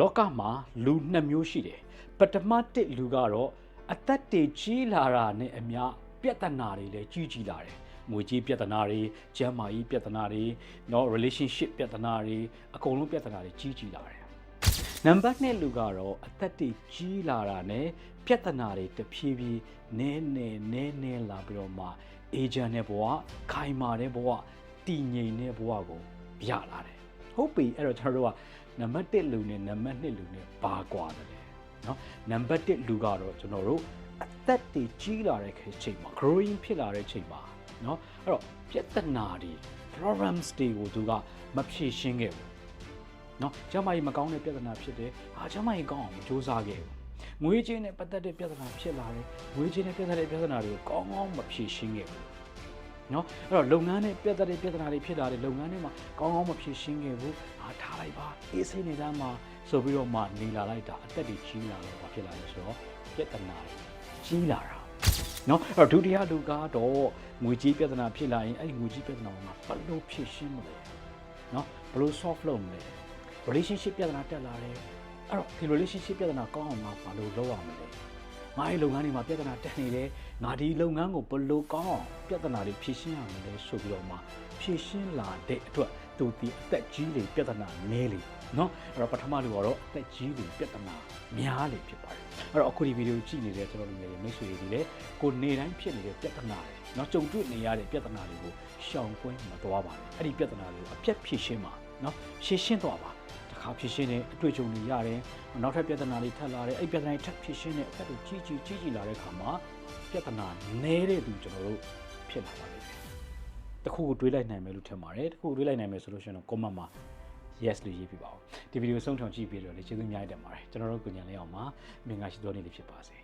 လောကမှာလူနှစ်မျိုးရှိတယ်ပထမတစ်လူကတော့အသက်တွေကြီးလာတာနဲ့အမျှပြဿနာတွေလည်းကြီးကြီးလာတယ်ငွေကြီးပြဿနာတွေကျန်းမာရေးပြဿနာတွေเนาะ relationship ပြဿနာတွေအကုန်လုံးပြဿနာတွေကြီးကြီးလာတယ်နံပါတ်2လူကတော့အသက်တွေကြီးလာတာနဲ့ပြဿနာတွေတဖြည်းဖြည်းနည်းနည်းနည်းနည်းလာပြီးတော့မှအေဂျင့်တဲ့ဘဝခိုင်မာတဲ့ဘဝတည်ငြိမ်တဲ့ဘဝကိုရလာတယ် ဟုတ်ပြီအဲ့တော့ကျွန်တော်တို့ကနံပါတ်1လူနဲ့နံပါတ်2လူနဲ့ဘာကွာတယ်လဲเนาะနံပါတ်1လူကတော့ကျွန်တော်တို့အသက်တွေကြီးလာတဲ့ချိန်မှာ growing ဖြစ်လာတဲ့ချိန်မှာเนาะအဲ့တော့ပြဿနာတွေ problems တွေကိုသူကမဖြေရှင်းခဲ့ဘူးเนาะကျမကြီးမကောင်းတဲ့ပြဿနာဖြစ်တယ်ဟာကျမကြီးကောင်းအောင်မစူးစမ်းခဲ့ဘူးငွေချင်းနဲ့ပတ်သက်တဲ့ပြဿနာဖြစ်လာတယ်ငွေချင်းနဲ့ပတ်သက်တဲ့ပြဿနာတွေကိုကောင်းကောင်းမဖြေရှင်းခဲ့ဘူး နော်အဲ့တော့လုပ်ငန်းနဲ့ပြတ်တဲ့ပြဿနာတွေဖြစ်လာတယ်လုပ်ငန်းတွေမှာကောင်းကောင်းမဖြေရှင်းခဲ့ဘူးဟာထားလိုက်ပါအေးစိနေသားမှာဆိုပြီးတော့မှနေလာလိုက်တာအသက်တွေကြီးလာတော့ဘာဖြစ်လာလဲဆိုတော့ပြဿနာတွေကြီးလာတာနော်အဲ့တော့ဒုတိယလူကတော့ငွေကြီးပြဿနာဖြစ်လာရင်အဲ့ဒီငွေကြီးပြဿနာကိုငါဘယ်လိုဖြေရှင်းမလဲနော်ဘယ်လို solve လုပ်မလဲ relationship ပြဿနာတက်လာတယ်အဲ့တော့ဒီ relationship ပြဿနာကောင်းအောင်ငါဘာလို့လုပ်ရမလဲ ငါ့ရဲ့လုပ်ငန်းတွေမှာပြဿနာတက်နေတယ်ငါဒီလုပ်ငန်းကိုဘယ်လိုကောင်းအောင်ပြဿနာတွေဖြေရှင်းရမလဲဆိုပြီးတော့မှဖြေရှင်းလာတဲ့အတွက်သူဒီအသက်ကြီးလေပြဿနာနည်းလေနော်အဲ့တော့ပထမလူကတော့အသက်ကြီးလေပြဿနာများလေဖြစ်ပါတယ်အဲ့တော့အခုဒီဗီဒီယိုကြည့်နေတဲ့ကျွန်တော်တို့လည်းမိတ်ဆွေတွေလည်းကိုနေတိုင်းဖြစ်နေတဲ့ပြဿနာတွေနော်ကြုံတွေ့နေရတဲ့ပြဿနာတွေကိုရှောင်ကွင်းမသွားပါနဲ့အဲ့ဒီပြဿနာတွေကိုအပြတ်ဖြေရှင်းပါနော်ရှင်းရှင်းသွားပါ ခါဖြစ်ရှင်းတဲ့အတွေ့အကြုံတွေရတယ်နောက်ထပ်ပြဿနာတွေထပ်လာတယ်အဲ့ပြဿနာတွေထပ်ဖြစ်ရှင်းတဲ့အဖက်တွေကြီးကြီးကြီးကြီးလာတဲ့ခါမှာပြဿနာနည်းတဲ့သူကျွန်တော်တို့ဖြစ်လာပါလိမ့်မယ်တခုကိုတွေးလိုက်နိုင်မယ်လို့ထင်ပါတယ်တခုကိုတွေးလိုက်နိုင်မယ်ဆိုလို့ရှိရင်တော့ comment မှာ yes လို့ရေးပြပါဦးဒီဗီဒီယိုဆုံးချောင်ကြည့်ပြီးတော့လေကျေးဇူးအများကြီးတင်ပါတယ်ကျွန်တော်တို့ကိုညံလေးအောင်မှာမင်္ဂလာရှိသောနေ့လေးဖြစ်ပါစေ